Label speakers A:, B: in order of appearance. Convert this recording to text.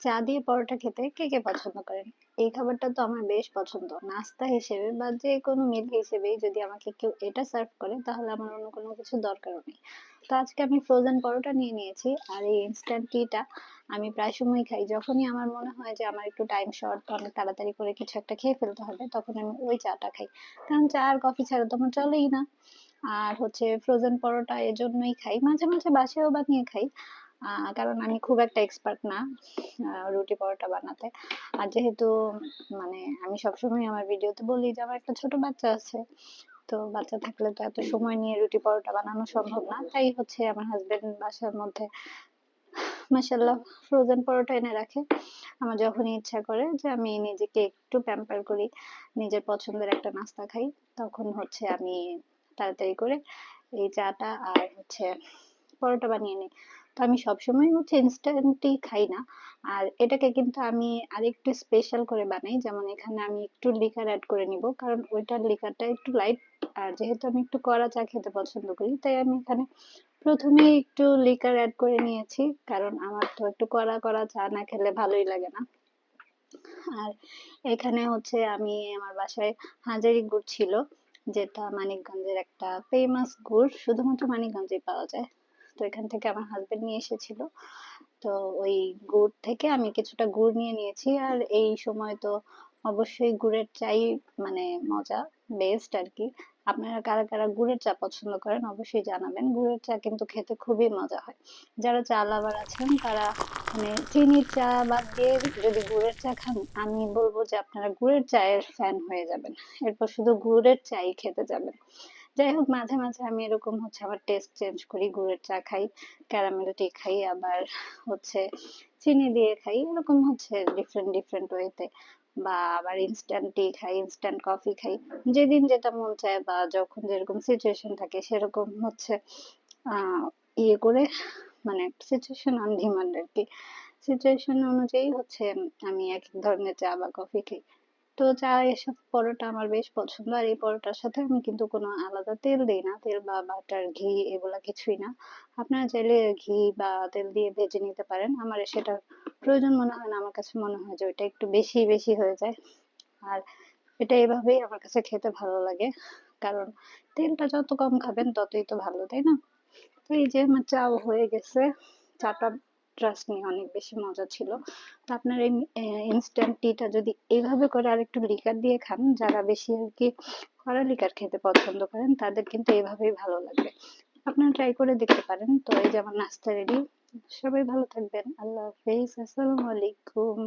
A: চা দিয়ে পরোটা খেতে কে কে পছন্দ করেন? এই খাবারটা তো আমার বেশ পছন্দ। নাস্তা হিসেবে বা যে কোনো মিল হিসেবেই যদি আমাকে কেউ এটা সার্ভ করে, তাহলে আমার অন্য কোনো কিছু দরকারও নেই। তো আজকে আমি ফ্রোজেন পরোটা নিয়ে নিয়েছি, আর এই ইনস্ট্যান্ট টিটা আমি প্রায় সময় খাই। যখনই আমার মনে হয় যে আমার একটু টাইম শর্ট অনেক তাড়াতাড়ি করে কিছু একটা খেয়ে ফেলতে হবে, তখন আমি ওই চাটা খাই। কারণ চা আর কফি ছাড়া তো আমার চলেই না। আর হচ্ছে ফ্রোজেন পরোটা এজন্যই খাই। মাঝে মাঝে বাসায়ও বানিয়ে খাই। কারণ আমি খুব একটা এক্সপার্ট না রুটি পরোটা বানাতে। আর যেহেতু মানে আমি সবসময় আমার ভিডিওতে বলি যে আমার একটা ছোট বাচ্চা আছে, তো বাচ্চা থাকলে তো এত সময় নিয়ে রুটি পরোটা বানানো সম্ভব না। তাই হচ্ছে আমার হাজবেন্ড বাসার মধ্যে মাসাল্লাহ ফ্রোজেন পরোটা এনে রাখে। আমার যখনই ইচ্ছা করে যে আমি নিজেকে একটু প্যাম্পার করি, নিজের পছন্দের একটা নাস্তা খাই, তখন হচ্ছে আমি তাড়াতাড়ি করে এই চাটা আর হচ্ছে পরোটা বানিয়ে নিই। তো আমি সবসময় হচ্ছে ইনস্ট্যান্টই খাই না। আর এটাকে কিন্তু আমি আরেকটু স্পেশাল করে বানাই। যেমন এখানে আমি একটু লিকার অ্যাড করে নিব। কারণ ওইটার লিকারটা একটু লাইট আর যেহেতু আমি একটু কড়া চা খেতে পছন্দ করি, তাই আমি এখানে প্রথমে একটু লিকার অ্যাড করে নিয়েছি। কারণ আমার তো একটু কড়া কড়া চা না খেলে ভালোই লাগে না। আর এখানে হচ্ছে আমি আমার বাসায় হাজারি গুড় ছিল, যেটা মানিকগঞ্জের একটা ফেমাস গুড়। শুধুমাত্র মানিকগঞ্জেই পাওয়া যায়। তো এখান থেকে আমার হাজবেন্ড নিয়ে এসেছিল। তো ওই গুড় থেকে আমি কিছুটা গুড় নিয়ে নিয়েছি। আর এই সময় তো অবশ্যই গুড়ের চাই মানে মজা বেস্ট আর কি আপনারা কারা কারা গুড়ের চা পছন্দ করেন অবশ্যই জানাবেন। গুড়ের চা কিন্তু খেতে খুবই মজা হয়। যারা চা লাভার আছেন, তারা মানে চিনির চা বাদ দিয়ে যদি গুড়ের চা খান, আমি বলব যে আপনারা গুড়ের চায়ের ফ্যান হয়ে যাবেন। এরপর শুধু গুড়ের চাই খেতে যাবেন। যাই হোক, মাঝে মাঝে আমি এরকম হচ্ছে আবার টেস্ট চেঞ্জ করি, গুড়ের চা খাই ক্যারামেল টি খাই, আবার হচ্ছে চিনি দিয়ে খাই, এরকম হচ্ছে ডিফারেন্ট ডিফারেন্ট ওয়েতে বা আবার ইনস্ট্যান্ট টি খাই ইনস্ট্যান্ট কফি খাই। যেদিন যেটা মন চায় বা যখন যেরকম সিচুয়েশন থাকে, সেরকম হচ্ছে ইয়ে করে মানে সিচুয়েশন অন ডিমান্ড আর কি। সিচুয়েশন অনুযায়ী হচ্ছে আমি এক ধরনের চা বা কফি খাই। তো চা এসব পরোটা আমার বেশ পছন্দ। আর এই পরোটার সাথে আমি কিন্তু কোনো আলাদা তেল দিই না। তেল বা বাটার, ঘি এগুলা কিছুই না। আপনারা চাইলে ঘি বা তেল দিয়ে ভেজে নিতে পারেন। আমার সেটা প্রয়োজন মনে হয় না। আমার কাছে মনে হয় যে ওইটা একটু বেশি বেশি হয়ে যায়। আর এটা এভাবেই আমার কাছে খেতে ভালো লাগে। কারণ তেলটা যত কম খাবেন ততই তো ভালো, তাই না? তো এই যে আমার চাও হয়ে গেছে। চাটা ট্রাস্ট নিয়ে অনেক বেশি মজা ছিল। তো আপনার এই ইনস্ট্যান্ট টিটা যদি এইভাবে করে আর একটু লিকার দিয়ে খান, যারা বেশি আর কি কড়া লিকার খেতে পছন্দ করেন, তাদের কিন্তু এভাবেই ভালো লাগবে। আপনারা ট্রাই করে দেখতে পারেন। তো এই যে আমার নাস্তা রেডি সবাই ভালো থাকবেন। আল্লাহ হাফেজ। আসসালামু আলাইকুম।